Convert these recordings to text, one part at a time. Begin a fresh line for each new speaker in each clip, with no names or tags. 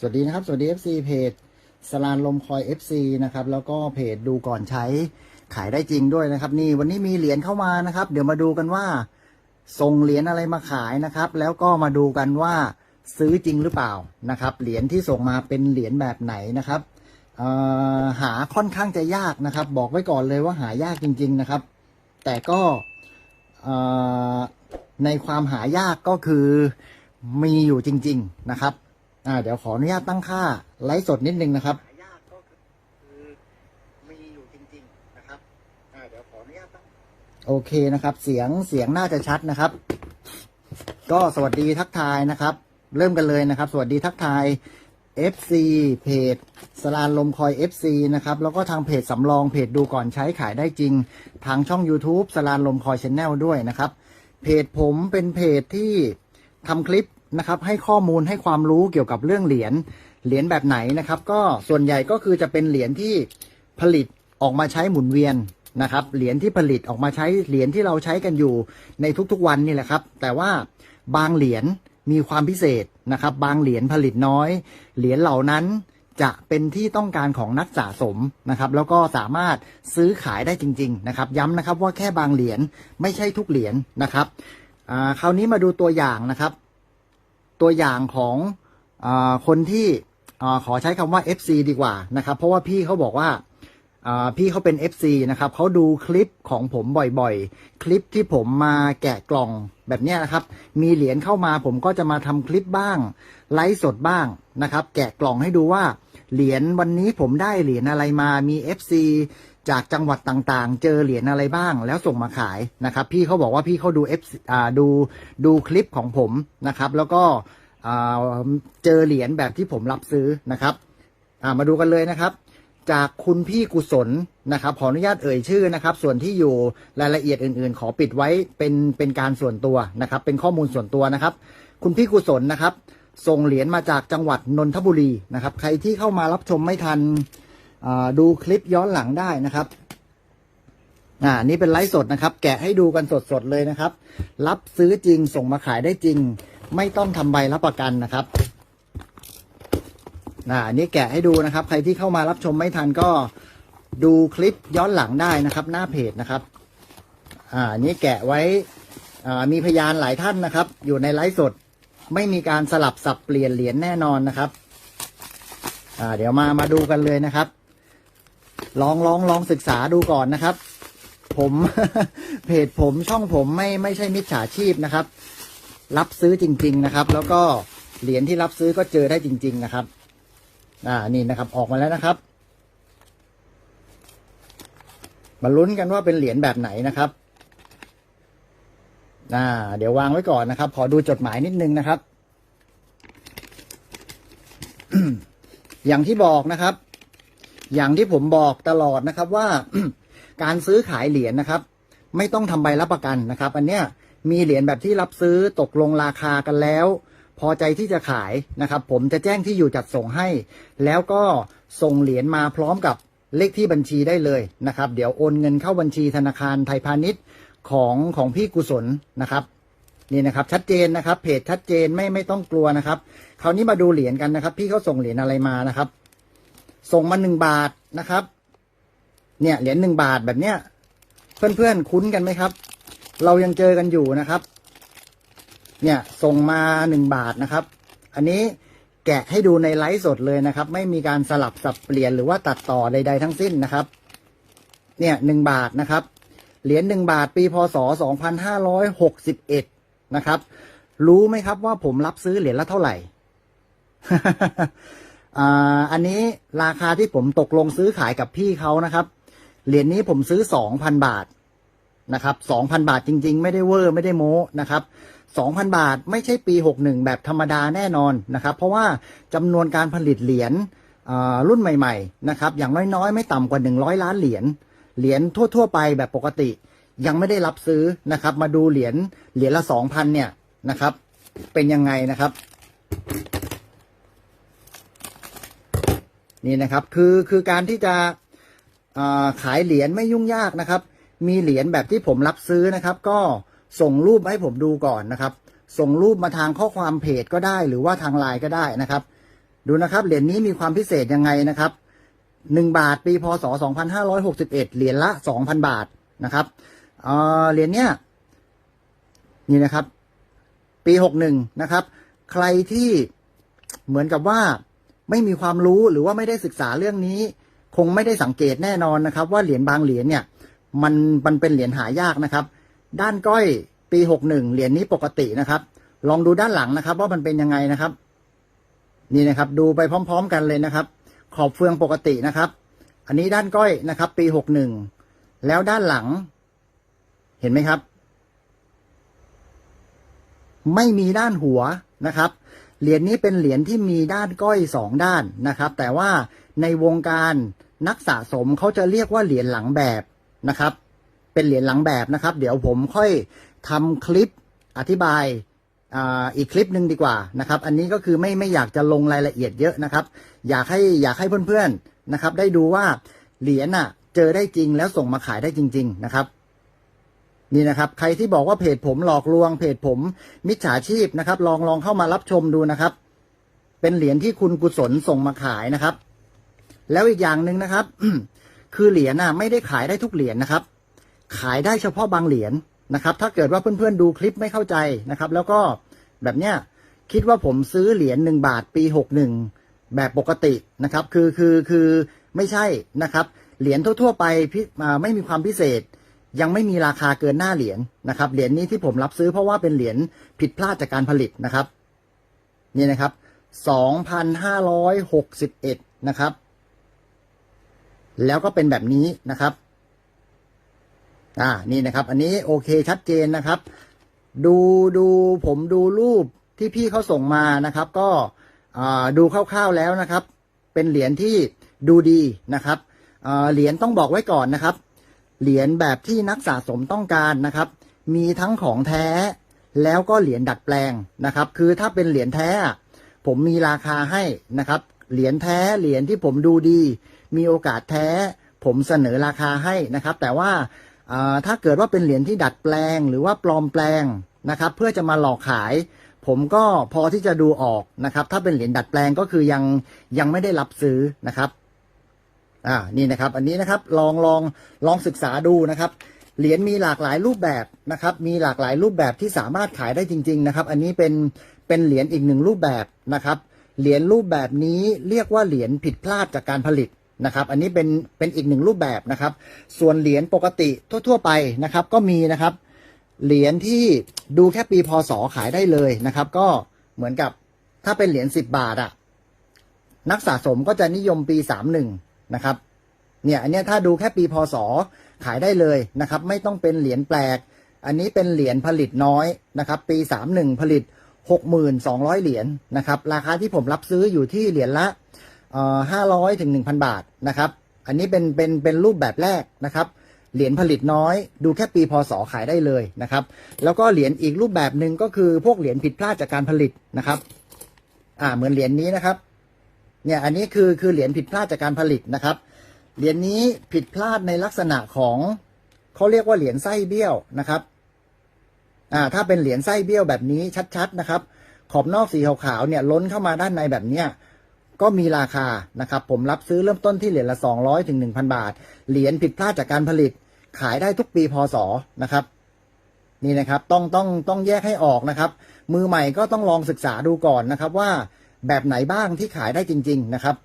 สวัสดีนะครับ สวัสดี FC เพจสลานลมคอย FC นะครับ แล้วก็เพจดูก่อนใช้ขายได้จริงด้วยนะครับ นี่วันนี้มีเหรียญเข้ามานะครับ เดี๋ยวมาดูกันว่า ส่งเหรียญอะไรมาขายนะครับ แล้วก็มาดูกันว่าซื้อจริงหรือเปล่านะครับ เหรียญที่ส่งมาเป็นเหรียญแบบไหนนะครับหาค่อนข้างจะยากนะครับ บอกไว้ก่อนเลยว่าหายากจริง ๆนะครับ แต่ก็ในความหายากก็คือมีอยู่จริง ๆนะครับ อ่าเดี๋ยวขออนุญาตตั้งค่าไลฟ์สดนิดนึงนะครับยากก็คือมีอยู่จริงๆนะครับอ่าเดี๋ยวขออนุญาตตั้ง โอเคนะครับ เสียงเสียงน่าจะชัดนะครับ ก็สวัสดีทักทายนะครับ เริ่มกันเลยนะครับ สวัสดีทักทาย FC เพจสลานลมคอย FC นะครับ แล้วก็ทางเพจสำรองเพจดูก่อนใช้ขายได้จริง ทางช่อง YouTube สลานลมคอยชแนลด้วยนะครับ เพจผมเป็นเพจที่ทำคลิป นะครับให้ข้อมูลให้ความรู้เกี่ยวกับเรื่องเหรียญเหรียญแบบไหนนะครับ ก็ส่วนใหญ่ก็คือจะเป็นเหรียญที่ผลิตออกมาใช้หมุนเวียนนะครับเหรียญที่ผลิตออกมาใช้เหรียญที่เราใช้กันอยู่ในทุกๆวันนี่แหละครับ แต่ว่าบางเหรียญมีความพิเศษนะครับ บางเหรียญผลิตน้อย เหรียญเหล่านั้นจะเป็นที่ต้องการของนักสะสมนะครับ แล้วก็สามารถซื้อขายได้จริง ๆ นะครับ ย้ำนะครับว่าแค่บางเหรียญไม่ใช่ทุกเหรียญนะครับคราวนี้มาดูตัวอย่างนะครับ ตัวอย่างของอคนที่ขอใช้คำว่า FC ดีกว่านะครับ เพราะว่าพี่เขาบอกว่าพี่เขาเป็น FC นะครับเขาดูคลิปของผมบ่อยๆ คลิปที่ผมมาแกะกล่องแบบนี้นะครับ มีเหรียญเข้ามาผมก็จะมาทำคลิปบ้าง ไลฟ์สดบ้างนะครับ แกะกล่องให้ดูว่า เหรียญวันนี้ผมได้เหรียญอะไรมามี FC จากจังหวัดต่างๆ เจอเหรียญอะไรบ้าง แล้วส่งมาขายนะครับ พี่เขาบอกว่าพี่เขาดู F อ่าดูดูคลิปของผมนะครับ แล้วก็เจอเหรียญแบบที่ผมรับซื้อนะครับมาดูกันเลยนะครับ จากคุณพี่กุศลนะครับ ขออนุญาตเอ่ยชื่อนะครับ ส่วนที่อยู่รายละเอียดอื่นๆ ขอปิดไว้เป็นเป็นการส่วนตัวนะครับ เป็นข้อมูลส่วนตัวนะครับ คุณพี่กุศลนะครับ ส่งเหรียญมาจากจังหวัดนนทบุรีนะครับ ใครที่เข้ามารับชมไม่ทัน ดูคลิปย้อนหลังได้นะครับอ่านี่เป็นไลฟ์สดนะครับ แกะให้ดูกันสดๆเลยนะครับ รับซื้อจริงส่งมาขายได้จริง ไม่ต้องทำใบรับประกันนะครับอ่านนี้แกะให้ดูนะครับ ใครที่เข้ามารับชมไม่ทันก็ดูคลิปย้อนหลังได้นะครับ หน้าเพจนะครับ อ่านนี้แกะไว้อ่ามีพยานหลายท่านนะครับ อยู่ในไลฟ์สดไม่มีการสลับสับเปลี่ยนเหรียญแน่นอนนะครับ อ่า เดี๋ยวมามาดูกันเลยนะครับ ลองลองลองศึกษาดูก่อนนะครับ ผมเพจผมช่องผมไม่ไม่ใช่มิจฉาชีพนะครับ รับซื้อจริง ๆนะครับ แล้วก็เหรียญที่รับซื้อก็เจอได้จริง ๆนะครับ อ่านี่นะครับออกมาแล้วนะครับมาลุ้นกันว่าเป็นเหรียญแบบไหนนะครับอ่าเดี๋ยววางไว้ก่อนนะครับ ขอดูจดหมายนิดนึงนะครับ อย่างที่บอกนะครับ อย่างที่ผมบอกตลอดนะครับว่าการซื้อขายเหรียญนะครับ ไม่ต้องทำใบรับประกันนะครับ อันเนี้ยมีเหรียญแบบที่รับซื้อตกลงราคากันแล้ว พอใจที่จะขายนะครับ ผมจะแจ้งที่อยู่จัดส่งให้ แล้วก็ส่งเหรียญมาพร้อมกับเลขที่บัญชีได้เลยนะครับ เดี๋ยวโอนเงินเข้าบัญชีธนาคารไทยพาณิชย์ของของพี่กุศลนะครับนี่นะครับ ชัดเจนนะครับ เพจชัดเจนไม่ไม่ต้องกลัวนะครับคราวนี้มาดูเหรียญกันนะครับ พี่เขาส่งเหรียญอะไรมานะครับ ส่งมาหนึ่งบาทนะครับ เนี่ยเหรียญหนึ่งบาทแบบเนี้ย เพื่อนๆคุ้นกันไหมครับ เรายังเจอกันอยู่นะครับ เนี่ยส่งมาหนึ่งบาทนะครับ อันนี้แกะให้ดูในไลฟ์สดเลยนะครับ ไม่มีการสลับสับเปลี่ยนหรือว่าตัดต่อใด ๆ ทั้งสิ้นนะครับ เนี่ยหนึ่งบาทนะครับ เหรียญหนึ่งบาทปีพศสองพันห้าร้อยหกสิบเอ็ดนะครับ รู้ไหมครับว่าผมรับซื้อเหรียญละเท่าไหร่ อันนี้ราคาที่ผมตกลงซื้อขายกับพี่เขานะครับ เหรียญนี้ผมซื้อสองพันบาทนะครับสองพันบาทจริง ๆ ไม่ได้เวอร์ไม่ได้โม้นะครับสองพันบาทไม่ใช่ปีหกหนึ่งแบบธรรมดาแน่นอนนะครับ เพราะว่าจำนวนการผลิตเหรียญรุ่นใหม่ๆนะครับอย่างน้อยๆ ไม่ต่ำกว่าหนึ่งร้อยล้านเหรียญเหรียญทั่ว ๆ ไปแบบปกติ ยังไม่ได้รับซื้อนะครับ มาดูเหรียญเหรียญละสองพันเนี่ยนะครับ เป็นยังไงนะครับ นี่นะครับ คือคือการที่จะาขายเหรียญไม่ยุ่งยากนะครับ มีเหรียญแบบที่ผมรับซื้อนะครับ ก็ส่งรูปให้ผมดูก่อนนะครับ ส่งรูปมาทางข้อความเพจก็ได้ หรือว่าทางไลน์ก็ได้นะครับ ดูนะครับเหรียญนี้มีความพิเศษยังไงนะครับหนึ่งบาทปีพศสองพันห้าร้อยหกสิบเอ็ดเหรียญละสองพันบาทนะครับเอ่อเหรียญเนี้ยนี่นะครับ ปีหกหนึ่งนะครับ ใครที่เหมือนกับว่า ไม่มีความรู้หรือว่าไม่ได้ศึกษาเรื่องนี้ คงไม่ได้สังเกตแน่นอนนะครับ ว่าเหรียญบางเหรียญเนี่ยมันมันเป็นเหรียญหายากนะครับ ด้านก้อยปีหกหนึ่งเหรียญนี้ปกตินะครับ ลองดูด้านหลังนะครับ ว่ามันเป็นยังไงนะครับ นี่นะครับ ดูไปพร้อม ๆ กันเลยนะครับ ขอบเฟืองปกตินะครับ อันนี้ด้านก้อยนะครับ ปีหกหนึ่งแล้วด้านหลัง เห็นไหมครับ ไม่มีด้านหัวนะครับ เหรียญนี้เป็นเหรียญที่มีด้านก้อยสองด้านนะครับ แต่ว่าในวงการนักสะสมเขาจะเรียกว่าเหรียญหลังแบบนะครับ เป็นเหรียญหลังแบบนะครับ เดี๋ยวผมค่อยทำคลิปอธิบายอาอีกคลิปหนึ่งดีกว่านะครับ อันนี้ก็คือไม่ไม่อยากจะลงรายละเอียดเยอะนะครับ อยากให้อยากให้เพื่อนๆนะครับ ได้ดูว่าเหรียญอะเจอได้จริงแล้วส่งมาขายได้จริง ๆ นะครับ นี่นะครับใครที่บอกว่าเพจผมหลอกลวง เพจผมมิจฉาชีพนะครับ ลองลองเข้ามารับชมดูนะครับ เป็นเหรียญที่คุณกุศลส่งมาขายนะครับ แล้วอีกอย่างหนึ่งนะครับคือเหรียญน่ะไม่ได้ขายได้ทุกเหรียญนะครับ ขายได้เฉพาะบางเหรียญนะครับ ถ้าเกิดว่าเพื่อนๆดูคลิปไม่เข้าใจนะครับ แล้วก็แบบเนี้ยคิดว่าผมซื้อเหรียญหนึ่งบาทปีหกหนึ่งแบบปกตินะครับ คือคือคือไม่ใช่นะครับ เหรียญทั่ว ๆ ไปพิอ่าไม่มีความพิเศษ ยังไม่มีราคาเกินหน้าเหรียญนะครับ เหรียญนี้ที่ผมรับซื้อเพราะว่าเป็นเหรียญผิดพลาดจากการผลิตนะครับ นี่นะครับสองพันห้าร้อยหกสิบเอ็ดนะครับ แล้วก็เป็นแบบนี้นะครับ อ่า นี่นะครับ อันนี้โอเคชัดเจนนะครับ ดูดูผมดูรูปที่พี่เขาส่งมานะครับ ก็ดูคร่าวๆแล้วนะครับ เป็นเหรียญที่ดูดีนะครับเหรียญต้องบอกไว้ก่อนนะครับ เหรียญแบบที่นักสะสมต้องการนะครับ มีทั้งของแท้แล้วก็เหรียญดัดแปลงนะครับ คือถ้าเป็นเหรียญแท้ ผมมีราคาให้นะครับ เหรียญแท้เหรียญที่ผมดูดี มีโอกาสแท้ ผมเสนอราคาให้นะครับ แต่ว่าอ่าถ้าเกิดว่าเป็นเหรียญที่ดัดแปลง หรือว่าปลอมแปลงนะครับ เพื่อจะมาหลอกขาย ผมก็พอที่จะดูออกนะครับ ถ้าเป็นเหรียญดัดแปลงก็คือยังยังไม่ได้รับซื้อนะครับ อ่านี่นะครับ อันนี้นะครับลองลองลองศึกษาดูนะครับ เหรียญมีหลากหลายรูปแบบนะครับ มีหลากหลายรูปแบบที่สามารถขายได้จริง ๆ นะครับ อันนี้เป็นเป็นเหรียญอีกหนึ่งรูปแบบนะครับ เหรียญรูปแบบนี้เรียกว่าเหรียญผิดพลาดจากการผลิตนะครับ อันนี้เป็นเป็นอีกหนึ่งรูปแบบนะครับ ส่วนเหรียญปกติทั่ว ๆ ไปนะครับ ก็มีนะครับ เหรียญที่ดูแค่ปีพศขายได้เลยนะครับ ก็เหมือนกับถ้าเป็นเหรียญสิบบาทอะนักสะสมก็จะนิยมปีสามห นะครับเนี่ยอันนี้ถ้าดูแค่ปีพศขายได้เลยนะครับ ไม่ต้องเป็นเหรียญแปลก อันนี้เป็นเหรียญผลิตน้อยนะครับ ปีสามหนึ่งผลิตหกหมื่นสองร้อยเหรียญนะครับ ราคาที่ผมรับซื้ออยู่ที่เหรียญละห้าร้อยถึงหนึ่งพันบาทนะครับ อันนี้เป็นเป็นเป็นรูปแบบแรกนะครับ เหรียญผลิตน้อย ดูแค่ปีพศขายได้เลยนะครับ แล้วก็เหรียญอีกรูปแบบหนึ่งก็คือพวกเหรียญผิดพลาดจากการผลิตนะครับ อ่าเหมือนเหรียญนี้นะครับ เนี่ยอันนี้คือคือเหรียญผิดพลาดจากการผลิตนะครับ เหรียญนี้ผิดพลาดในลักษณะของเขาเรียกว่าเหรียญไส้เบี้ยวนะครับอ่าถ้าเป็นเหรียญไส้เบี้ยวแบบนี้ชัด ๆ นะครับ ขอบนอกสีขาวๆเนี่ยล้นเข้ามาด้านในแบบเนี้ยก็มีราคานะครับ ผมรับซื้อเริ่มต้นที่เหรียญละ 200ถึง1,000 บาท เหรียญผิดพลาดจากการผลิตขายได้ทุกปีพศนะครับ นี่นะครับ ต้องต้องต้องแยกให้ออกนะครับ มือใหม่ก็ต้องลองศึกษาดูก่อนนะครับว่า แบบไหนบ้างที่ขายได้จริง ๆนะครับ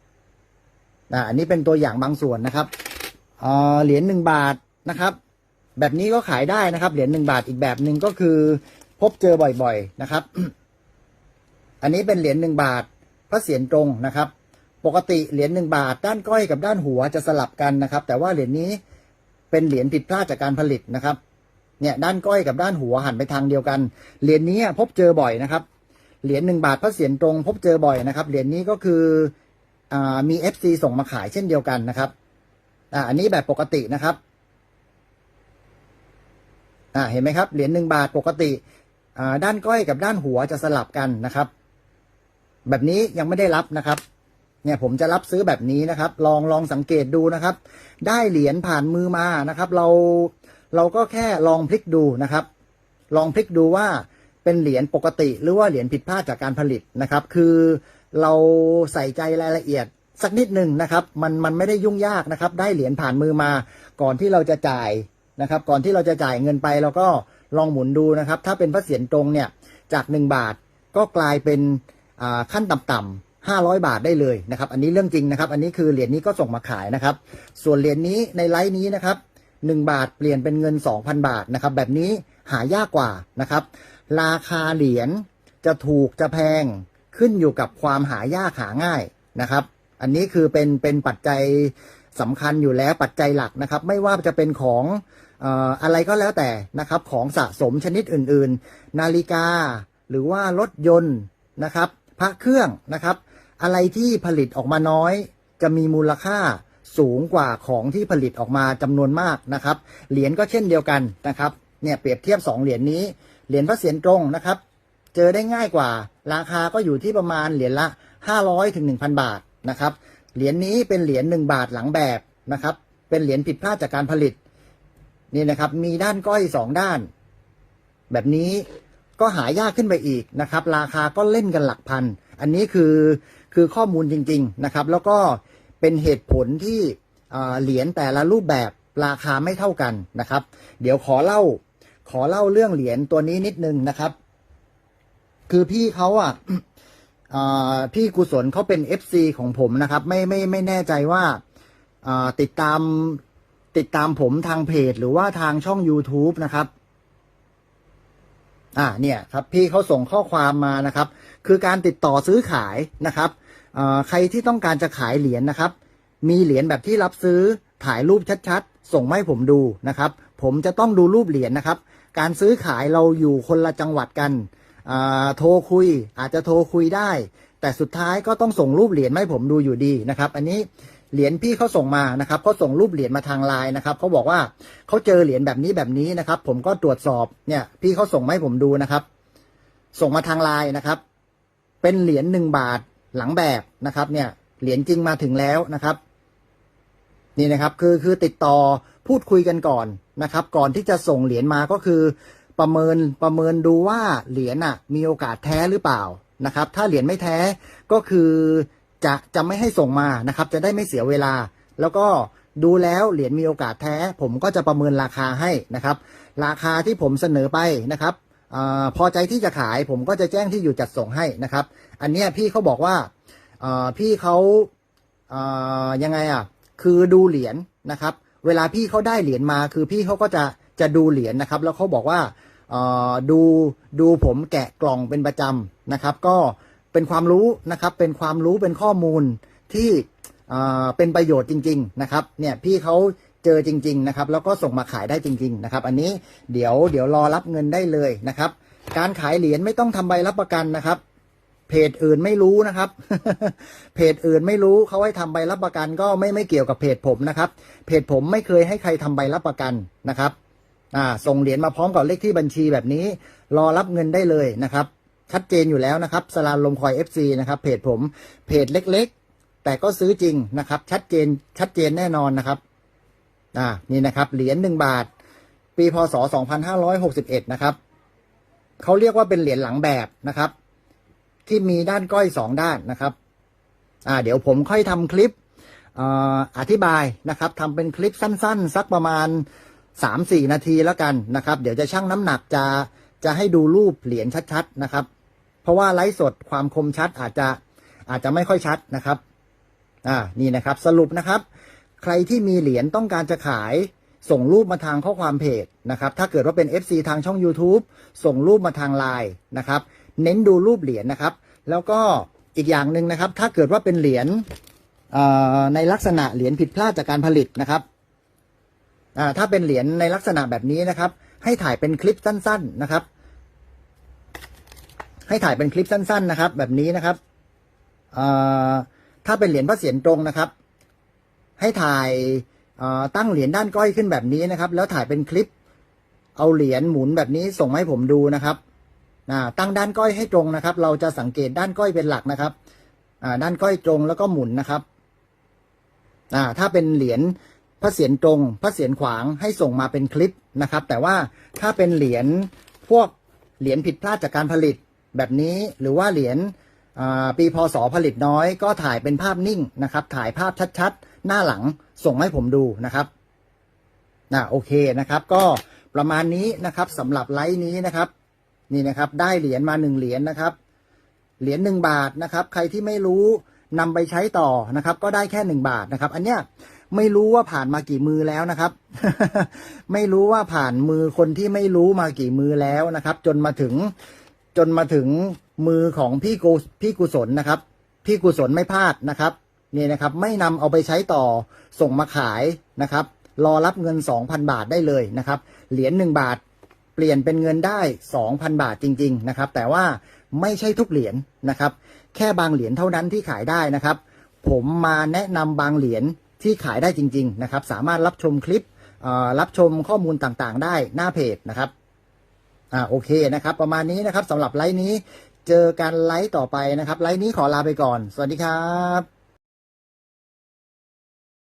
อันนี้เป็นตัวอย่างบางส่วนนะครับเเหรียญหนึ่งบาทนะครับ แบบนี้ก็ขายได้นะครับ เหรียญหนึ่งบาทอีกแบบหนึ่งก็คือ พบเจอบ่อยๆนะครับ อันนี้เป็นเหรียญหนึ่งบาท พระเศียรตรงนะครับ ปกติเหรียญหนึ่งบาท ด้านก้อยกับด้านหัวจะสลับกันนะครับ แต่ว่าเหรียญนี้เป็นเหรียญผิดพลาดจากการผลิตนะครับ เนี่ยด้านก้อยกับด้านหัวหันไปทางเดียวกัน เหรียญนี้พบเจอบ่อยนะครับ เหรียญหนึ่งบาทพระเศียรตรงพบเจอบ่อยนะครับ เหรียญนี้ก็คืออมีเอฟซีส่งมาขายเช่นเดียวกันนะครับอ่าอันนี้แบบปกตินะครับอ่าเห็นไหมครับ เหรียญหนึ่งบาทปกติอ่าด้านก้อยกับด้านหัวจะสลับกันนะครับ แบบนี้ยังไม่ได้รับนะครับ เนี่ยผมจะรับซื้อแบบนี้นะครับ ลองลองสังเกตดูนะครับ ได้เหรียญผ่านมือมานะครับ เราเราก็แค่ลองพลิกดูนะครับ ลองพลิกดูว่า เป็นเหรียญปกติหรือว่าเหรียญผิดพลาดจากการผลิตนะครับ คือเราใส่ใจรายละเอียดสักนิดหนึ่งนะครับมันมันไม่ได้ยุ่งยากนะครับ ได้เหรียญผ่านมือมาก่อนที่เราจะจ่ายนะครับ ก่อนที่เราจะจ่ายเงินไปเราก็ลองหมุนดูนะครับ ถ้าเป็นพระเศียรตรงเนี่ยจากหนึ่งบาทก็กลายเป็นขั้นต่ำๆห้าร้อยบาทได้เลยนะครับ อันนี้เรื่องจริงนะครับ อันนี้คือเหรียญนี้ก็ส่งมาขายนะครับ ส่วนเหรียญนี้ในไลฟ์นี้นะครับหนึ่งบาทเปลี่ยนเป็นเงิน 2,000 บาทนะครับ แบบนี้หายากกว่านะครับ ราคาเหรียญจะถูกจะแพงขึ้นอยู่กับความหายากหาง่ายนะครับ อันนี้คือเป็นเป็นปัจจัยสำคัญอยู่แล้วปัจจัยหลักนะครับ ไม่ว่าจะเป็นของอะไรก็แล้วแต่นะครับ ของสะสมชนิดอื่นๆ นาฬิกาหรือว่ารถยนต์นะครับ พระเครื่องนะครับ อะไรที่ผลิตออกมาน้อย จะมีมูลค่าสูงกว่าของที่ผลิตออกมาจำนวนมากนะครับ เหรียญก็เช่นเดียวกันนะครับ เนี่ยเปรียบเทียบ 2 เหรียญนี้ เหรียญพระเศียรตรงนะครับ เจอได้ง่ายกว่า ราคาก็อยู่ที่ประมาณเหรียญละ 500ถึง1,000 บาทนะครับ เหรียญนี้เป็นเหรียญ1บาทหลังแบบนะครับ เป็นเหรียญผิดพลาดจากการผลิตนี่นะครับ มีด้านก้อย 2 ด้าน แบบนี้ก็หายากขึ้นไปอีกนะครับ ราคาก็เล่นกันหลักพัน อันนี้คือคือข้อมูลจริง ๆนะครับ แล้วก็เป็นเหตุผลที่เหรียญแต่ละรูปแบบราคาไม่เท่ากันนะครับ เดี๋ยวขอเล่า อเล่าเรื่องเหรียญตัวนี้นิดนึงนะครับ คือพี่เขาอะพี่กุศลเขาเป็น FC ของผมนะครับ ไม่ไม่ไม่แน่ใจว่าติดตามติดตามผมทางเพจหรือว่าทางช่อง YouTube นะครับ อ่าเนี่ยครับพี่เขาส่งข้อความมานะครับ คือการติดต่อซื้อขายนะครับใครที่ต้องการจะขายเหรียญนะครับ มีเหรียญแบบที่รับซื้อถ่ายรูปชัดๆ ส่งมาให้ผมดูนะครับ ผมจะต้องดูรูปเหรียญนะครับ การซื้อขายเราอยู่คนละจังหวัดกันโทรคุยอาจจะโทรคุยได้ แต่สุดท้ายก็ต้องส่งรูปเหรียญให้ผมดูอยู่ดีนะครับ อันนี้เหรียญพี่เขาส่งมานะครับเขาส่งรูปเหรียญมาทางไลน์นะครับเขาบอกว่าเขาเจอเหรียญแบบนี้แบบนี้นะครับ ผมก็ตรวจสอบเนี่ยพี่เขาส่งให้ผมดูนะครับ ส่งมาทางไลน์นะครับ เป็นเหรียญหนึ่งบาทหลังแบบนะครับ เนี่ยเหรียญจริงมาถึงแล้วนะครับ นี่นะครับ คือคือติดต่อพูดคุยกันก่อน นะครับ ก่อนที่จะส่งเหรียญมาก็คือ ประเมินประเมินดูว่าเหรียญอะมีโอกาสแท้หรือเปล่านะครับ ถ้าเหรียญไม่แท้ก็คือจะจะไม่ให้ส่งมานะครับ จะได้ไม่เสียเวลา แล้วก็ดูแล้วเหรียญมีโอกาสแท้ ผมก็จะประเมินราคาให้นะครับ ราคาที่ผมเสนอไปนะครับอพอใจที่จะขายผมก็จะแจ้งที่อยู่จัดส่งให้นะครับ อันนี้พี่เขาบอกว่าพี่เขาอ่ายังไงอะคือดูเหรียญนะครับ เวลาพี่เขาได้เหรียญมา คือพี่เขาก็จะจะดูเหรียญนะครับ แล้วเขาบอกว่าดูดูผมแกะกล่องเป็นประจำนะครับ ก็เป็นความรู้นะครับ เป็นความรู้เป็นข้อมูลที่เอ่อเป็นประโยชน์จริง ๆ นะครับ เนี่ยพี่เขาเจอจริง ๆ นะครับ แล้วก็ส่งมาขายได้จริง ๆ นะครับ อันนี้เดี๋ยวเดี๋ยวรอรับเงินได้เลยนะครับ การขายเหรียญไม่ต้องทำใบรับประกันนะครับ เพจอื่นไม่รู้นะครับ เพจอื่นไม่รู้เขาให้ทำใบรับประกันก็ไม่ไม่เกี่ยวกับเพจผมนะครับ เพจผมไม่เคยให้ใครทำใบรับประกันนะครับอ่าส่งเหรียญมาพร้อมกับเลขที่บัญชีแบบนี้ รอรับเงินได้เลยนะครับ ชัดเจนอยู่แล้วนะครับสลานลมคอย FC นะครับ เพจผมเพจเล็กๆ แต่ก็ซื้อจริงนะครับ ชัดเจนชัดเจนแน่นอนนะครับอ่านี่นะครับ เหรียญหนึ่งบาท ปีพศ 2561 นะครับเขาเรียกว่าเป็นเหรียญหลังแบบนะครับ ที่มีด้านก้อยสองด้านนะครับอ่าเดี๋ยวผมค่อยทำคลิปอธิบายนะครับทำเป็นคลิปสั้นๆ สักประมาณสามสี่นาทีแล้วกันนะครับ เดี๋ยวจะชั่งน้ำหนักจะจะให้ดูรูปเหรียญชัดๆนะครับ เพราะว่าไลฟ์สดความคมชัดอาจจะอาจจะไม่ค่อยชัดนะครับอ่านี่นะครับสรุปนะครับ ใครที่มีเหรียญต้องการจะขายส่งรูปมาทางข้อความเพจนะครับ ถ้าเกิดว่าเป็น FC ทางช่อง YouTube ส่งรูปมาทางไลน์นะครับ เน้นดูรูปเหรียญนะครับ แล้วก็อีกอย่างหนึ่งนะครับ ถ้าเกิดว่าเป็นเหรียญในลักษณะเหรียญผิดพลาดจากการผลิตนะครับถ้าเป็นเหรียญในลักษณะแบบนี้นะครับ ให้ถ่ายเป็นคลิปสั้น ๆนะครับ ให้ถ่ายเป็นคลิปสั้น ๆ นะครับ แบบนี้นะครับถ้าเป็นเหรียญพระเศียรตรงนะครับ ให้ถ่ายตั้งเหรียญด้านก้อยขึ้นแบบนี้นะครับ แล้วถ่ายเป็นคลิป เอาเหรียญหมุนแบบนี้ส่งมาให้ผมดูนะครับ ตั้งด้านก้อยให้ตรงนะครับ เราจะสังเกตด้านก้อยเป็นหลักนะครับด้านก้อยตรงแล้วก็หมุนนะครับถ้าเป็นเหรียญพระเศียรตรงพระเศียรขวางให้ส่งมาเป็นคลิปนะครับ แต่ว่าถ้าเป็นเหรียญพวกเหรียญผิดพลาดจากการผลิตแบบนี้หรือว่าเหรียญปีพศผลิตน้อย ก็ถ่ายเป็นภาพนิ่งนะครับ ถ่ายภาพชัดๆ หน้าหลังส่งให้ผมดูนะครับนะโอเคนะครับ ก็ประมาณนี้นะครับสำหรับไลฟ์นี้นะครับ นี่นะครับ ได้เหรียญมาหนึ่งเหรียญนะครับเหรียญหนึ่งบาทนะครับ ใครที่ไม่รู้นำไปใช้ต่อนะครับ ก็ได้แค่หนึ่งบาทนะครับ อันเนี้ยไม่รู้ว่าผ่านมากี่มือแล้วนะครับ ไม่รู้ว่าผ่านมือคนที่ไม่รู้มากี่มือแล้วนะครับ จนมาถึงจนมาถึงมือของพี่กุพี่กุศลนะครับ พี่กุศลไม่พลาดนะครับนี่นะครับ ไม่นำเอาไปใช้ต่อส่งมาขายนะครับ รอรับเงิน 2,000 บาทได้เลยนะครับ เหรียญ1บาท เปลี่ยนเป็นเงินได้ 2,000 บาทจริง ๆ นะครับ แต่ว่าไม่ใช่ทุกเหรียญนะครับ แค่บางเหรียญเท่านั้นที่ขายได้นะครับ ผมมาแนะนำบางเหรียญที่ขายได้จริง ๆ นะครับ สามารถรับชมคลิปรับชมข้อมูลต่างๆ ได้หน้าเพจนะครับอ่าโอเคนะครับ ประมาณนี้นะครับสำหรับไลฟ์นี้เจอกันไลฟ์ต่อไปนะครับ ไลฟ์นี้ขอลาไปก่อน สวัสดีครับ